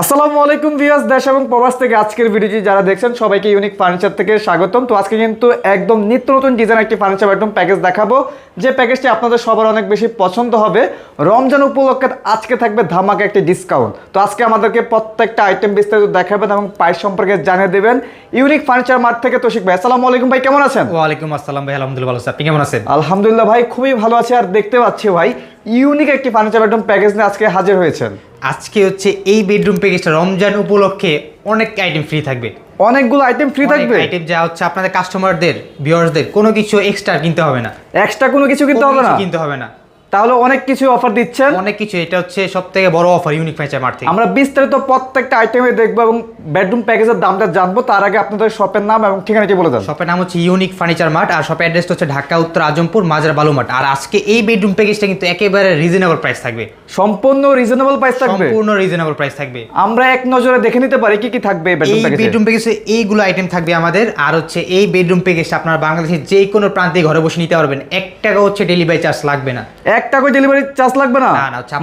আসসালামু আলাইকুম ভিউয়ার্স দেশ এবং প্রবাস থেকে আজকের ভিডিওটি যারা দেখছেন সবাইকে ইউনিক ফার্নিচার থেকে স্বাগতম। তো আজকে কিন্তু একদম নিত্য নতুন ডিজাইন একটি ফার্নিচার একদম প্যাকেজ দেখাবো। যে প্যাকেজটি আপনাদের সবার অনেক বেশি পছন্দ হবে রমজান উপলক্ষে আজকে থাকবে ধামাকা একটি ডিসকাউন্ট তো আজকে আমাদেরকে প্রত্যেকটা আইটেম বিস্তারিত দেখাবেন এবং প্রাইস সম্পর্কে জানিয়ে দেবেন। ইউনিক ফার্নিচার মার্ট থেকে তোশিক ভাই আসসালামু আলাইকুম ভাই কেমন আছেন? ওয়ালাইকুম আসসালাম ভাই আলহামদুলিল্লাহ ভালো আছি। আপনি কেমন আছেন? আলহামদুলিল্লাহ ভাই খুবই ভালো আছে। আর দেখতে পাচ্ছি ভাই ইউনিক একটি ফার্নিচার বেডরুম প্যাকেজ নিয়ে আজকে হাজির হয়েছেন। আজকে হচ্ছে এই বেডরুম প্যাকেজটা রমজান উপলক্ষে অনেক আইটেম ফ্রি থাকবে। অনেকগুলো আইটেম ফ্রি থাকবে? আইটেম যা হচ্ছে আপনাদের কাস্টমারদের ভিউয়ার্সদের কোনো কিছু এক্সট্রা কিনতে হবে না। এক্সট্রা কোনো কিছু কিনতে হবে না? কিনতে হবে না। তাহলে অনেক কিছু অফার দিচ্ছেন। অনেক কিছু এটা হচ্ছে সব থেকে বড় অফার ইউনিক ফার্নিচার মার্ট থেকে। আমরা বিস্তারিত প্রত্যেকটা আইটেমে দেখব এবং বেডরুম প্যাকেজের দামটা জানব তার আগে আপনাদের শপের নাম এবং ঠিকানাটি বলে দেন? শপের নাম হচ্ছে ইউনিক ফার্নিচার মার্ট আর শপের অ্যাড্রেসটা হচ্ছে ঢাকা উত্তর আজমপুর মাজার বালুমাট। আর আজকে এই বেডরুম প্যাকেজটা কিন্তু একেবারে রিজনেবল প্রাইস থাকবে। সম্পূর্ণ রিজনেবল প্রাইস থাকবে? সম্পূর্ণ রিজনেবল প্রাইস থাকবে। আমরা এক নজরে দেখে নিতে পারি কি কি থাকবে এই বেডরুম এই প্যাকেজে বেডরুম প্যাকেজে এইগুলো আইটেম থাকবে আমাদের আর হচ্ছে এই বেডরুম প্যাকেজটা আপনার বাংলাদেশের যে কোনো প্রান্তে ঘরে বসে নিতে পারবেন। এক টাকা হচ্ছে ডেলিভারি চার্জ লাগবে না। এক টাকা ডেলিভারি চার্জ লাগবে না?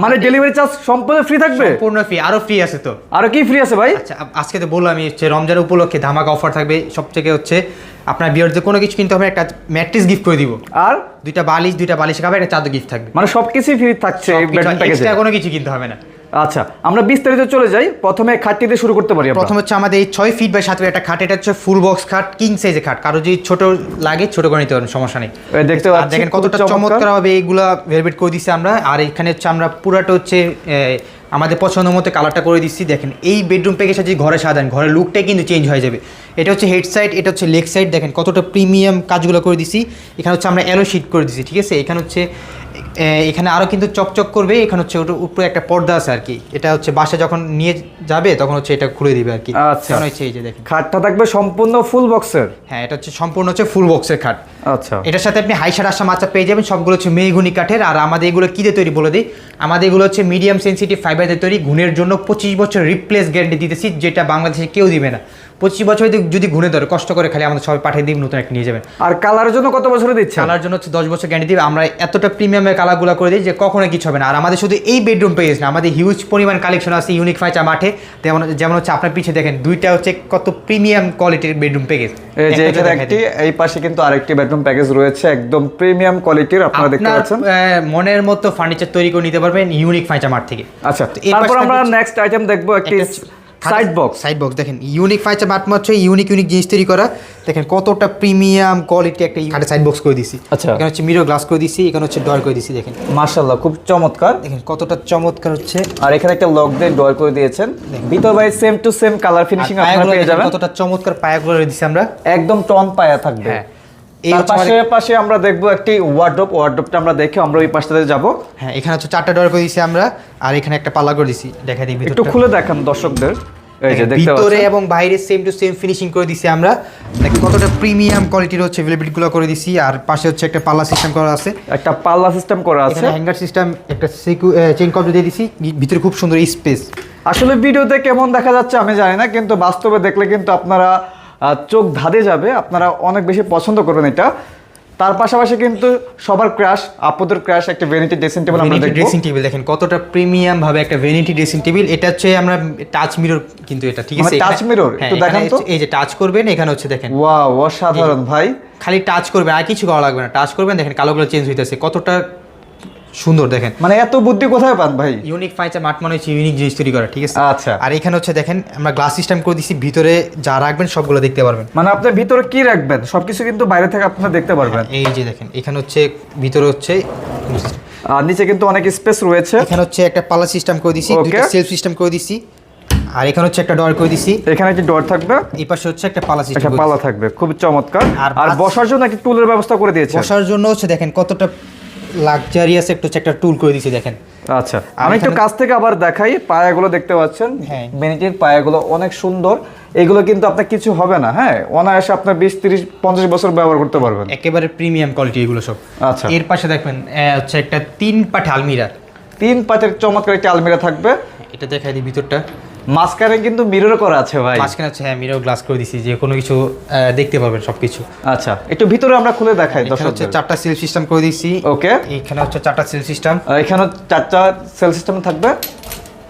মানে ডেলিভারি চার্জ সম্পূর্ণ ফ্রি থাকবে? সম্পূর্ণ ফ্রি আরও ফ্রি আছে তো। আর কি ফ্রি আছে ভাই? আচ্ছা আজকে তো বললাম আমি হচ্ছে রমজান উপলক্ষে ধামাকা অফার থাকবে। সবথেকে হচ্ছে আপনার বিয়ারদের কোনো কিছু কিনতে হবে একটা ম্যাট্রিক্স গিফট করে দিব। আর? দুইটা বালিশ দুইটা বালিশ খাবে একটা চাদর গিফট থাকবে। মানে সবকিছুই ফ্রি থাকছে কোনো কিছু কিনতে হবে না। আচ্ছা আমরা বিস্তারিত চলে যাই। প্রথমে খাটটি দিয়ে শুরু করতে পারি প্রথম হচ্ছে আমাদের এই ছয় ফিট বাই সাত ফিট একটা খাট এটা হচ্ছে ফুল বক্স খাট কিং সাইজের খাট। কারও যদি ছোট লাগে ছোট করে নিতে পারেন সমস্যা নেই। দেখতে দেখেন কতটা চমৎকার। ভাবে এইগুলা ভেলভেট করে দিচ্ছি আমরা। আর এখানে হচ্ছে আমরা পুরাটা হচ্ছে আমাদের পছন্দ মতো কালারটা করে দিচ্ছি দেখেন এই বেডরুম প্যাকেজটা যদি ঘরে সাজান ঘরের লুকটাই কিন্তু চেঞ্জ হয়ে যাবে। এটা হচ্ছে হেড সাইড এটা হচ্ছে লেগ সাইড দেখেন কতটা প্রিমিয়াম কাজগুলো করে দিছি। এখানে হচ্ছে আমরা অ্যালো শিট করে দিছি ঠিক আছে? এখানে হচ্ছে এখানে আরও কিন্তু চকচক করবে। এখানে হচ্ছে ওটার উপরে একটা পর্দা আছে আর কি। এটা হচ্ছে বাসা যখন নিয়ে যাবে তখন হচ্ছে এটা খুলে দিবে আর কি। আচ্ছা। হচ্ছে এই যে দেখেন। খাটটা থাকবে সম্পূর্ণ ফুল বক্সের হ্যাঁ এটা হচ্ছে সম্পূর্ণ হচ্ছে ফুল বক্সের খাট। আচ্ছা। এটার সাথে আপনি হাইসার আসা মাচা পেয়ে যাবেন। সবগুলো হচ্ছে মেহগুনি কাঠের। আর আমাদের এগুলো কী দিয়ে তৈরি বলে দিই? আমাদের এগুলো হচ্ছে মিডিয়াম সেন্সিটিভ ফাইবার দিয়ে তৈরি। গুণের জন্য পঁচিশ বছর রিপ্লেস গ্যারান্টি দিতেছি যেটা বাংলাদেশে কেউ দিবে না। পঁচিশ বছর যদি ঘুরে ধরে কষ্ট করে খালি আমাদের সবাই পাঠিয়ে দিই নতুন একটা নিয়ে যাবেন। আর কালারের জন্য কত বছরে দিচ্ছে কালার জন্য হচ্ছে দশ বছর গ্যারান্টি দিবে। আমরা এতটা প্রিমিয়ামের কালারগুলো করে দিই যে কখনো কিছু হবে না। আর আমাদের শুধু এই বেডরুম পেয়েছে না আমাদের হিউজ পরিমাণ কালেকশন আছে ইউনিক ফাইচা মাঠে। যেমন যেমন হচ্ছে আপনার পিছিয়ে দেখেন দুইটা হচ্ছে কত প্রিমিয়াম কোয়ালিটির বেডরুম প্যাকেজ এই যে এখানে একটি এই পাশে কিন্তু আরেকটি বেডরুম প্যাকেজ রয়েছে একদম প্রিমিয়াম কোয়ালিটির আপনারা দেখতে পাচ্ছেন। মনের মতো ফার্নিচার তৈরি করে নিতে পারবেন ইউনিক ফাইচা মাঠ থেকে। আচ্ছা তারপর আমরা নেক্সট আইটেম দেখব একটি সাইড বক্স সাইড বক্স দেখেন ইউনিক ফার্নিচার মার্ট হচ্ছে ইউনিক ইউনিক জিনিস তৈরি করা। দেখেন কতটা প্রিমিয়াম কোয়ালিটি একটা খাটে সাইড বক্স করে দিছি। আচ্ছা। এখানে হচ্ছে মিরর গ্লাস করে দিছি এখানে হচ্ছে ডর করে দিছি দেখেন। মাশাআল্লাহ খুব চমৎকার। দেখেন কতটা চমৎকার হচ্ছে। আর এখানে একটা লক দিয়ে ডোর করে দিয়েছেন। ভিতর by same to same colour finishing আপনারা পেয়ে যাবেন। কতটা চমৎকার পায়াগুলো দিছি আমরা। একদম টন পায়া থাকবে। হ্যাঁ। তার হচ্ছে পাশে পাশে আমরা দেখব একটি ওয়ার্ডরোব ওয়ার্ডরোবটা আমরা দেখে আমরা ওই পাশটাতে যাব। হ্যাঁ এখানে হচ্ছে চারটা ডর করে দিছি আমরা আর এখানে একটা পাল্লা করে দিছি দেখা দিই একটু খুলে দেখান দর্শকদের। এই যে দেখেন, দেখতে ভিতরে এবং বাইরে সেম টু সেম ফিনিশিং করে দিছি আমরা। কতটা প্রিমিয়াম কোয়ালিটির হচ্ছে গুলো করে দিছি আর পাশে হচ্ছে একটা পাল্লা সিস্টেম করা আছে। একটা পাল্লা সিস্টেম করা আছে। হ্যাঙ্গার সিস্টেম একটা কভার দিয়ে দিছি ভিতরে খুব সুন্দর স্পেস আসলে ভিডিওতে কেমন দেখা যাচ্ছে আমি জানি না কিন্তু বাস্তবে দেখলে কিন্তু আপনারা চোখ ধাঁধে যাবে আপনারা অনেক বেশি পছন্দ করবেন এটা। তার পাশাপাশি কিন্তু সবার ক্র্যাশ আপুদের ক্র্যাশ একটা ভ্যানিটি ড্রেসিং টেবিল আমরা দেখব। ড্রেসিং টেবিল দেখেন কতটা প্রিমিয়াম ভাবে একটা ভ্যানিটি ড্রেসিং টেবিল এটা হচ্ছে আমরা টাচ মিরর কিন্তু এটা ঠিক মানে আছে টাচ এখানে- mirror? হ্যাঁ, একটু দেখান তো। এই যে টাচ করবেন এখানে হচ্ছে দেখেন। ওয়াও অসাধারণ ভাই। খালি টাচ করবেন আর কিছু করা লাগবে না। টাচ করবেন দেখেন কালোগুলো চেঞ্জ হইতেছে। কতটা সুন্দর দেখেন। মানে এত বুদ্ধি কোথায় পান ভাই? ইউনিক ফার্নিচার মার্ট মানে হচ্ছে ইউনিক জিনিস তৈরি করা ঠিক আছে? আচ্ছা। আর এখানে হচ্ছে দেখেন আমরা গ্লাস সিস্টেম করে দিছি ভিতরে যা রাখবেন সবগুলো দেখতে পারবেন। মানে আপনি ভিতরে কি রাখবেন? সবকিছু কিন্তু বাইরে থেকে আপনারা দেখতে পারবেন। এই যে দেখেন এখানে হচ্ছে ভিতরে হচ্ছে আর নিচে কিন্তু অনেক স্পেস রয়েছে। এখানে হচ্ছে একটা পাল্লা সিস্টেম করে দিছি. দুইটা সেলফ সিস্টেম করে দিছি আর এখানে হচ্ছে একটা ডর করে দিছি। এখানে একটা ডোর থাকবে? এই পাশে হচ্ছে একটা একটা সিস্টেম পাল্লা থাকবে খুব চমৎকার। আর আর বসার জন্য একটি টুলের ব্যবস্থা করে দিয়েছে বসার জন্য হচ্ছে দেখেন কতটা লাক্সারিয়াস একটা একটা টুল করে দিছি দেখেন। আচ্ছা আমি একটু কাছ থেকে আবার দেখাই পায়াগুলো দেখতে পাচ্ছেন। হ্যাঁ। বেনিটির পায়াগুলো অনেক সুন্দর। এগুলো কিন্তু আপনার কিছু হবে না হ্যাঁ? অনায়াসে আপনার বিশ তিরিশ পঞ্চাশ বছর ব্যবহার করতে পারবেন। একেবারে প্রিমিয়াম কোয়ালিটি এগুলো সব। আচ্ছা। এর পাশে দেখবেন হচ্ছে একটা তিন পাঠে আলমিরা। তিন পাতের চমৎকার একটা আলমিরা থাকবে। এটা দেখাই দিই ভিতরটা। মাঝখানে কিন্তু মিরর করা আছে ভাই। মাঝখানে হচ্ছে হ্যাঁ মিরর গ্লাস করে দিছি যে কোনো কিছু দেখতে পাবেন সবকিছু। আচ্ছা একটু ভিতরে আমরা খুলে দেখাই এখানে হচ্ছে দর্শক চারটা সেল সিস্টেম করে দিছি। ওকে এখানে হচ্ছে চারটা সেল সিস্টেম এখানে চারটা সেল সিস্টেম থাকবে?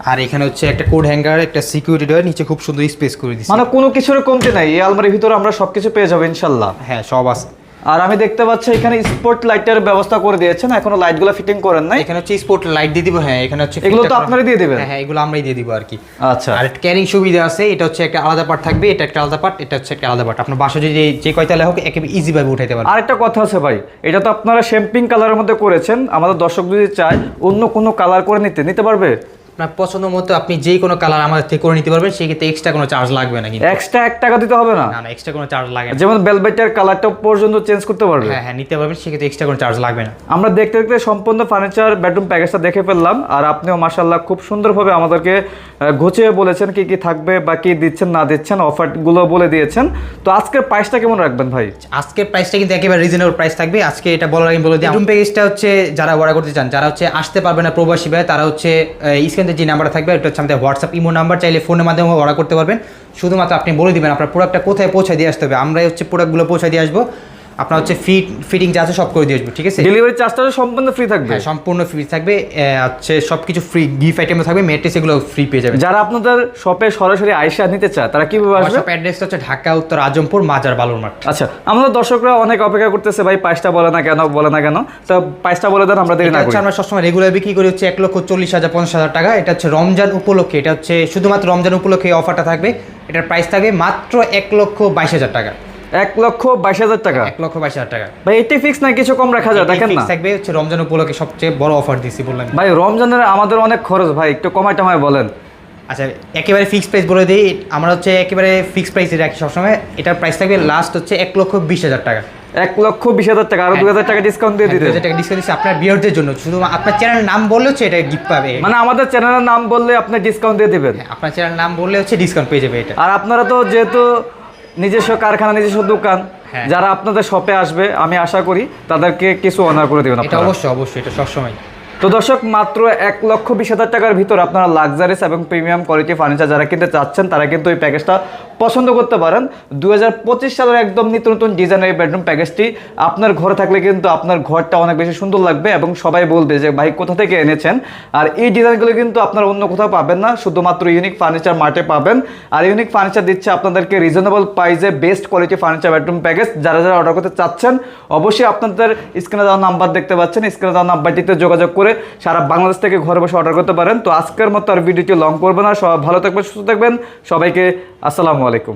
আর এখানে হচ্ছে একটা কোড হ্যাঙ্গার একটা সিকিউরিটি ডোর নিচে খুব সুন্দর স্পেস করে দিচ্ছি মানে কোনো কিছুর কমতি নাই এই আলমারির ভিতরে আমরা সবকিছু পেয়ে যাব ইনশাল্লাহ। হ্যাঁ সব আছে। আর আমি দেখতে পাচ্ছি এখানে স্পট লাইটের ব্যবস্থা করে দিয়েছেন এখনও লাইটগুলো ফিটিং করেন নাই। এখানে হচ্ছে স্পট লাইট দিয়ে দিব হ্যাঁ এখানে হচ্ছে এগুলো তো আপনারাই দিয়ে দিবেন? হ্যাঁ হ্যাঁ এগুলো আমরাই দিয়ে দিব আর কি। আচ্ছা। আর ক্যারিং সুবিধা আছে এটা হচ্ছে একটা আলাদা পার্ট থাকবে এটা একটা আলাদা পার্ট এটা হচ্ছে একটা আলাদা পার্ট আপনার বাসা যদি যে কয়তালে হোক একেবারে ইজি ভাবে উঠাইতে পারবেন। আরেকটা কথা আছে ভাই এটা তো আপনারা শ্যাম্পিং কালারের মধ্যে করেছেন আমাদের দর্শক যদি চায় অন্য কোনো কালার করে নিতে নিতে পারবে? আপনার পছন্দ মতো আপনি যে কোনো কালার আমাদের থেকে করে নিতে পারবেন সেক্ষেত্রে এক্সট্রা কোনো চার্জ লাগবে না কিন্তু। এক্সট্রা এক টাকা দিতে হবে না? না না এক্সট্রা কোনো চার্জ লাগে না। যেমন বেলবেটের কালারটা পর্যন্ত চেঞ্জ করতে পারবে? হ্যাঁ হ্যাঁ নিতে পারবেন সেক্ষেত্রে এক্সট্রা কোনো চার্জ লাগবে না। আমরা দেখতে দেখতে সম্পূর্ণ ফার্নিচার বেডরুম প্যাকেজটা দেখে ফেললাম আর আপনিও মাসাল্লাহ খুব সুন্দরভাবে আমাদেরকে গুছিয়ে বলেছেন কি কি থাকবে বা কি দিচ্ছেন না দিচ্ছেন অফারগুলো বলে দিয়েছেন। তো আজকের প্রাইসটা কেমন রাখবেন ভাই? আজকের প্রাইসটা কিন্তু একেবারে রিজনেবল প্রাইস থাকবে। আজকে এটা বলার আগে বলে দিই রুম প্যাকেজটা হচ্ছে যারা অর্ডার করতে চান যারা হচ্ছে আসতে পারবে না প্রবাসী ভাই তারা হচ্ছে স্ক্রিনে যে নাম্বার থাকবে, এটা হচ্ছে আমাদের হোয়াটসঅ্যাপ ইমো নাম্বার চাইলে ফোনের মাধ্যমে অর্ডার করতে পারবেন। শুধুমাত্র আপনি বলে দেবেন আপনার প্রোডাক্টটা কোথায় পৌঁছে দিয়ে আসতে হবে। আমরাই হচ্ছে প্রোডাক্টগুলো পৌঁছে দিয়ে আসব। আপনার হচ্ছে ফিট ফিটিং যা আছে সব করে দিয়ে আসব ঠিক আছে? ডেলিভারি চার্জটা সম্পূর্ণ ফ্রি থাকবে? হ্যাঁ সম্পূর্ণ ফ্রি থাকবে হচ্ছে সব কিছু ফ্রি গিফট আইটেমও থাকবে মেট্রেস এগুলো ফ্রি পেয়ে যাবে যারা আপনাদের শপে সরাসরি আইসা নিতে চায় তারা কীভাবে আসবে? শপ অ্যাড্রেসটা হচ্ছে ঢাকা উত্তর আজমপুর মাজার বালুর মাঠ আচ্ছা আমাদের দর্শকরা অনেক অপেক্ষা করতেছে ভাই প্রাইসটা বলে না কেন বলে না কেন? তো প্রাইসটা বলে দেন আমরা দেরি না হচ্ছে করি। আমরা সবসময় রেগুলার বিক্রি করি হচ্ছে এক লক্ষ চল্লিশ হাজার পঞ্চাশ হাজার টাকা। এটা হচ্ছে রমজান উপলক্ষে এটা হচ্ছে শুধুমাত্র রমজান উপলক্ষে অফারটা থাকবে। এটার প্রাইস থাকবে মাত্র এক লক্ষ বাইশ হাজার টাকা। এক লক্ষ বাইশ হাজার টাকা। এক লক্ষ বাইশ হাজার টাকা। ভাই এটি ফিক্স না কিছু কম রাখা যায়? দেখেন না। থাকবে হচ্ছে রমজান উপলক্ষে সবচেয়ে বড় অফার বললাম ভাই রমজানের আমাদের অনেক খরচ ভাই একটু কমাই টমাই বলেন। আচ্ছা একেবারে ফিক্স প্রাইস বলে দিই আমরা হচ্ছে একেবারে ফিক্স প্রাইসে রাখি সবসময়। এটার প্রাইস থাকবে লাস্ট হচ্ছে এক লক্ষ বিশ হাজার টাকা। এক লক্ষ বিশ হাজার টাকা আরও হাজার টাকা ডিসকাউন্ট দিয়ে হ্যাঁ, দিতে। টাকা ডিসকাউন্ট দিচ্ছি আপনার বিয়ারদের জন্য। শুধু আপনার চ্যানেলের নাম বললে হচ্ছে এটা গিফট পাবে। মানে আমাদের চ্যানেলের নাম বললে আপনি ডিসকাউন্ট দিয়ে দিবেন। হ্যাঁ, আপনার চ্যানেলের নাম বললে হচ্ছে ডিসকাউন্ট পেয়ে যাবে এটা। আর আপনারা তো যেহেতু নিজস্ব কারখানা নিজস্ব দোকান হ্যাঁ। যারা আপনাদের শপে আসবে আমি আশা করি তাদেরকে কিছু অনার করে দেবেন এটা অবশ্যই অবশ্যই এটা সবসময় তো দর্শক, মাত্র এক লক্ষ বিশ হাজার টাকার ভিতর আপনারা লাক্সারিস এবং প্রিমিয়াম কোয়ালিটি ফার্নিচার যারা কিনতে চাচ্ছেন, তারা কিন্তু এই প্যাকেজটা পছন্দ করতে পারেন। দু হাজার পঁচিশ সালের একদম নিত্য নতুন ডিজাইনের এই বেডরুম প্যাকেজটি আপনার ঘরে থাকলে কিন্তু আপনার ঘরটা অনেক বেশি সুন্দর লাগবে এবং সবাই বলবে যে, ভাই, কোথা থেকে এনেছেন? আর এই ডিজাইনগুলো কিন্তু আপনার অন্য কোথাও পাবেন না, শুধুমাত্র ইউনিক ফার্নিচার মার্টে পাবেন। আর ইউনিক ফার্নিচার দিচ্ছে আপনাদেরকে রিজনেবল প্রাইসে best quality furniture bedroom package যারা যারা অর্ডার করতে চাচ্ছেন, অবশ্যই আপনাদের স্ক্রিনে দেওয়া নাম্বার দেখতে পাচ্ছেন। স্ক্রিনে দেওয়া নাম্বারটিতে যোগাযোগ করে সারা বাংলাদেশ থেকে ঘরে বসে অর্ডার করতে পারেন। তো আজকের মতো আর ভিডিওটি লং করবে না। সব ভালো থাকবেন, সুস্থ থাকবেন। সবাইকে আসসালামু আলাইকুম।